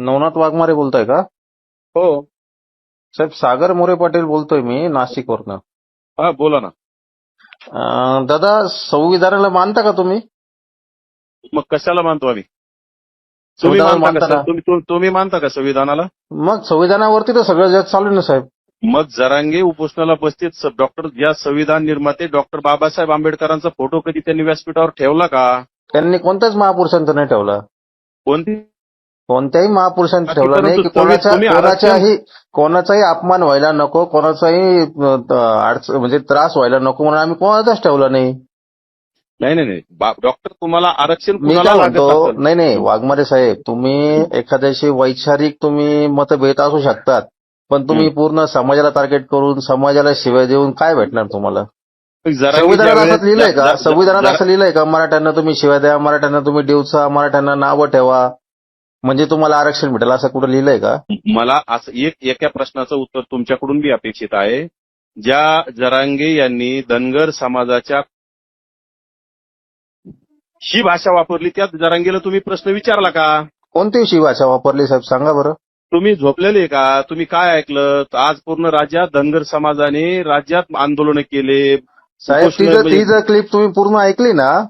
नवनाथ वाघमारे बोलताय का? हो. साहेब सागर मोरे पाटील बोलतोय मी नाशिकवरनं. हा बोला ना. अं, दादा संविधानाला मानता का तुम्ही? मग कशाला मानतो आम्ही? तुम्ही संविधानाला मानता मानता का का? तुम्ही तुम- तुम्ही मानता का संविधानाला? मग संविधानावरती तर सगळं जग चालू आहे ना साहेब. मग जरांगे उपोषणाला उपस्थित डॉक्टर ज्या संविधान निर्माते डॉक्टर बाबासाहेब आंबेडकरांचा फोटो कधी त्यांनी व्यासपीठावर ठेवला का? त्यांनी कोणत्याच महापुरुषांचा नाही ठेवला. कोणती कोणत्याही महापुरुषांचा बाकी ठेवला नाही की कोणाच्या कोणाच्याही कोणाचाही अपमान व्हायला नको कोणाचाही अं, अडच- म्हणजे त्रास व्हायला नको म्हणून आम्ही कोणाचाच ठेवला नाही. नाही नाही डॉक्टर तुम्हाला आरक्षण मी काय म्हणतो? नाही नाही. वाघमारे साहेब तुम्ही एखाद्याशी वैचारिक तुम्ही मतभेद असू शकतात पण तुम्ही. पूर्ण समाजाला टार्गेट करून समाजाला शिवाय देऊन काय भेटणार तुम्हाला? संविधानात असं लिहिलंय का? संविधानात असं लिहिलंय का? मराठ्यांना तुम्ही शिवाय द्या मराठ्यांना तुम्ही डिवचा मराठ्यांना नावं ठेवा. म्हणजे तुम्हाला आरक्षण भेटेल असं कुठं लिहिलंय का? मला असं एक एका प्रश्नाचं उत्तर तुमच्याकडून बी अपेक्षित आहे. ज्या जरांगे यांनी धनगर समाजाच्या ही भाषा वापरली त्या जरांगेला तुम्ही प्रश्न विचारला का? कोणती अशी भाषा वापरली साहेब? सांगा बरं. तुम्ही झोपलेले का? तुम्ही काय ऐकलं? आज पूर्ण राज्यात धनगर समाजाने राज्यात आंदोलन केले. साहेब ती जर उपोषणं- ती जर क्लिप तुम्ही पूर्ण ऐकली ना.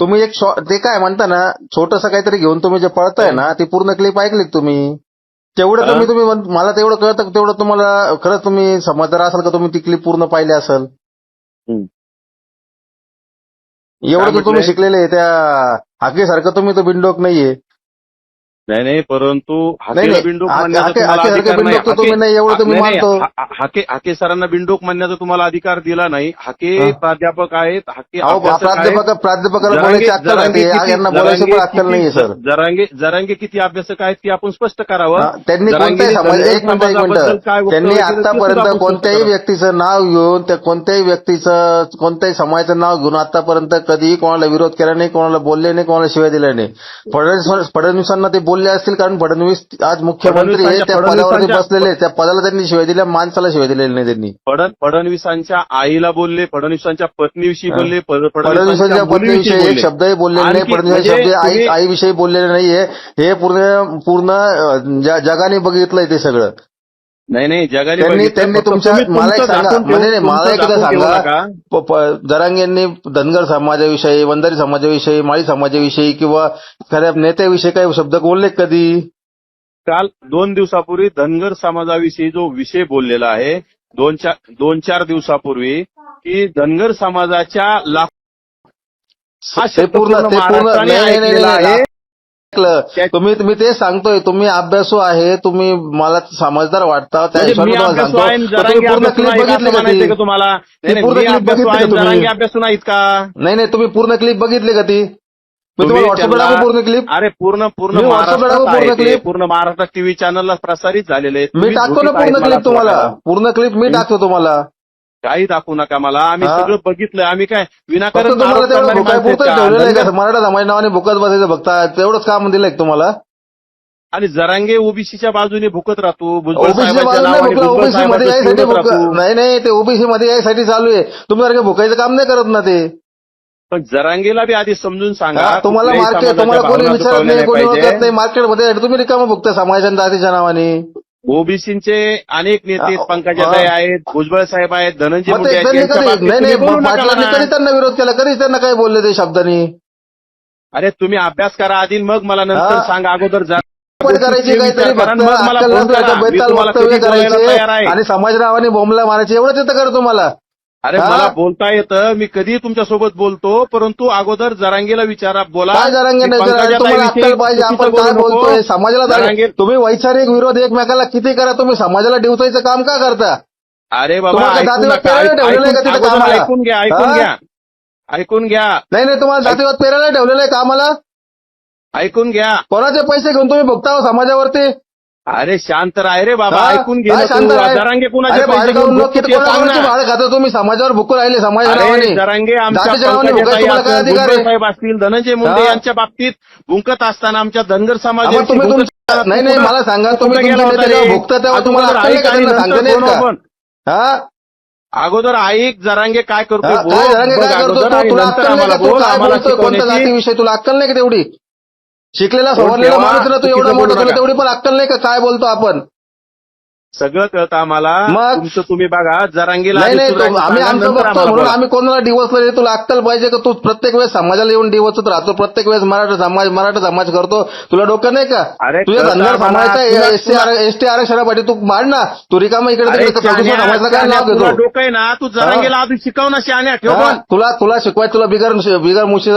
तुम्ही एक ते काय म्हणता ना छोटस काहीतरी घेऊन तुम्ही जे पळताय ना ती पूर्ण क्लिप ऐकली तुम्ही तेवढं हा. तुम्ही मला तेवढं कळतं तेवढं तुम्हाला खरंच तुम्ही समजदार असाल का तुम्ही ती क्लिप पूर्ण पाहिली असेल. एवढं तुम्ही? शिकलेले त्या हाकेसारखं तुम्ही तर बिंडोक नाहीये नाही नाही परंतु हाके- बिंडोक हाके हाके सरांना बिंडोक म्हणण्याचा तुम्हाला अधिकार दिला नाही. हाके हा. प्राध्यापक आहेत हाके जरांगे- जरांगे किती- अभ्यासक आहेत की आपण स्पष्ट करावं. त्यांनी एक मिनिट एक मिनिट. त्यांनी ते आतापर्यंत कोणत्याही व्यक्तीचं नाव घेऊन त्या कोणत्याही व्यक्तीचं कोणत्याही समाजाचं नाव घेऊन आतापर्यंत कधीही कोणाला विरोध केला नाही कोणाला बोलले नाही कोणाला शिवाय दिल्या नाही. फडणवीस फडणवीसांना ते बोलले असतील कारण फडणवीस आज मुख्यमंत्री त्या पदावरती बसलेले त्या पदाला त्यांनी शिवाय दिल्या माणसाला शिवाय दिलेली नाही त्यांनी फडण फडणवीसांच्या आईला बोलले फडणवीसांच्या पत्नीविषयी. बोलले फडणवीसांच्या पत्नीविषयी एक बोलले. शब्दही बोललेले नाही फडणवीसांच्या म्हणजे शब्द आई आईविषयी बोललेले नाहीये हे पूर्ण पूर्ण जगाने बघितलंय ते सगळं नाही नाही जगाने त्यांनी त्यांनी तुमच्या मला एक सांगा. म्हणजे ठेवू- मला एकदा सांगा. जरांगेंनी धनगर समाजाविषयी वंजारी समाजाविषयी माळी समाजाविषयी किंवा एखाद्या नेत्याविषयी काही शब्द बोलले कधी? काल दोन दिवसापूर्वी धनगर समाजाविषयी जो विषय बोललेला आहे दोन चार दोन चार दिवसापूर्वी की धनगर समाजाच्या लाख पूर्ण तुम्ही तुम्ही ते सांगतोय तुम्ही अभ्यासू आहे तुम्ही मला समजदार वाटता त्या म्हणजे हिशोबाने मी तुम्हाला सांगतो तुम्ही पूर्ण क्लिप नाहीत बघितली का ती तुम्हाला नाही, नाही, पूर्ण मी बघितली का तुम्ही? जरांगे अभ्यासू नाहीत का नाही नाही तुम्ही पूर्ण क्लिप बघितली का ती मी तुम्हाला व्हॉट्सअपला टाकू पूर्ण क्लिप अरे पूर्ण पूर्ण मी महाराष्ट्रात पूर्ण clip? पूर्ण महाराष्ट्र टीव्ही चॅनलला प्रसारित झालेले. मी टाकतो ना पूर्ण क्लिप तुम्हाला. पूर्ण क्लिप मी? टाकतो तुम्हाला काही दाखवू नका मला. आम्ही हा. सगळं बघितलंय. आम्ही काय फक्त विनाकारण तुम्हाला आरोप तेवढं करणारी भुकाय माणसं आहेत पुरतं का? ठेवलेलं आहे का धनगर- मराठा समाज नावाने भुकत बसायचं बघता तेवढंच काम दिलंय का तुम्हाला? आणि जरांगे ओबीसीच्या बाजूने भुकत राहतो. भुजबळ साहेबांच्या नावाने भुजबळ ओबीसी मध्ये साहेबांचं यायसाठी चिडवत भुक- राहतो. नाही नाही ते ओबीसी मध्ये यायसाठी चालू आहे. तुम्ही सारखे भुकायचं काम नाही करत ना ते. पण जरांगेला बी आधी समजून सांगा. हा, तुम्हाला कुठल्याही मार्केट समाजाच्या तुम्हाला कोणी भावना विचारत दुखावल्या नाही कोणी पाहिजे. नाही मार्केटमध्ये तुम्ही रिकामं भुकता समाजाच्या आणि जातीच्या नावाने. ओबीसीचे अनेक नेते हा, पंकजाताई. आहेत भुजबळ साहेब आहेत धनंजय मग मुंडे ते आहेत त्यांनी यांच्या कधी बाबतीत नाही नाही तुम्ही बोलू नका पाटलांनी म्हणा. कधी त्यांना विरोध केला कधी त्यांना काय बोलले ते शब्दांनी अरे तुम्ही अभ्यास करा आधी मग मला नंतर हा. सांगा अगोदर पण करायची काहीतरी फक्त मग मला अक्कल फोन करा. नसल्याचं मी बेताल तुम्हाला वक्तव्य कधी बोलायला तयार करायचे आहे. आणि समाज नावाने बोंबला मारायचे एवढंच येतं कर तुम्हाला अरे हा? मला बोलता येतं मी कधी तुमच्यासोबत बोलतो परंतु अगोदर जरांगेला विचारा बोला काय जरांगे की नाही जरा पंकजाताई तुम्हाला विषयी अक्कल पाहिजे चुकीचं आपण काय बोलू नको. बोलतोय समाजाला जरांगे तुम्ही वैचारिक विरोध एकमेकाला किती करा तुम्ही समाजाला डिवचायचं काम का करता अरे बाबा तुम्हाला ऐकू जातीवाद नका. पेरायला ठेवलेलं आहे का ऐकून- तिथं अगोदर कामाला? ऐकून घ्या ऐकून हा? घ्या ऐकून घ्या नाही नाही तुम्हाला जातीवाद पेरायला ठेवलेलं आहे कामाला ऐकून घ्या कोणाचे पैसे घेऊन तुम्ही भुगता हो समाजावरती अरे शांत राह रे बाबा? ऐकून घे काय शांत तू. जरांगे कुणाचे अरे पैसे घेऊन जाऊन लोक भुगतो किती ते सांग कोणाकोणाची ना. भाडं खातो तुम्ही समाजावर भुकून राहिले समाजाच्या अरे नावाने जरांगे आमच्या जातीच्या नावाने भुकायचं पंकजाताई तुम्हाला काय असतील, अधिकार आहे? भुजबळ साहेब असतील धनंजय मुंडे हा? यांच्या बाबतीत भुंकत असताना आमच्या धनगर आपण समाजाविषयी तुम्ही तुमच्या- नाही नाही मला सांगा तुम्ही तुमच्या? भुकता तेव्हा तुम्हाला अक्कल नाही ऐक का आणि त्यांना नंतर सांगता नाही बोलू येत का आपण. हा अगोदर ऐक जरांगे काय करतो हा, काय करतो तू? तुला अक्कल नाही का तू काय बोलतोय कोणत्या जातीविषयी तुला अक्कल नाही का तेवढी शिकलेला सवरलेला माणूस ना तू एवढा मोठा नका. तेवढी पण अक्कल नाही का काय बोलतो आपण सगळं कळतं आम्हाला मग? तुमचं तुम्ही बघा जरांगीला नाही नाही तो- आम्ही आमचं बघतो म्हणून. आम्ही कोणाला डिवोर्सला देतो तुला अक्कल पाहिजे का तू प्रत्येक वेळेस समाजाला येऊन डिवोर्सत राहतो प्रत्येक वेळेस मराठा समाज मराठा समाज करतो तुला डोकं नाही का अरे तुझ्या कळतं धनगर आम्हाला. समाजाचा तुला- एसटी एसटी आरक्षणासाठी तू मांड ना तू रिकामा इकडे तिकडे समाजाचं काय नाव घेतो डोकं आहे ना तू जरांगीला आधी शिकव ना शहाण्या ठेव हा? पण. तुला तुला शिकवाय तुला बिगर बिगर मुशी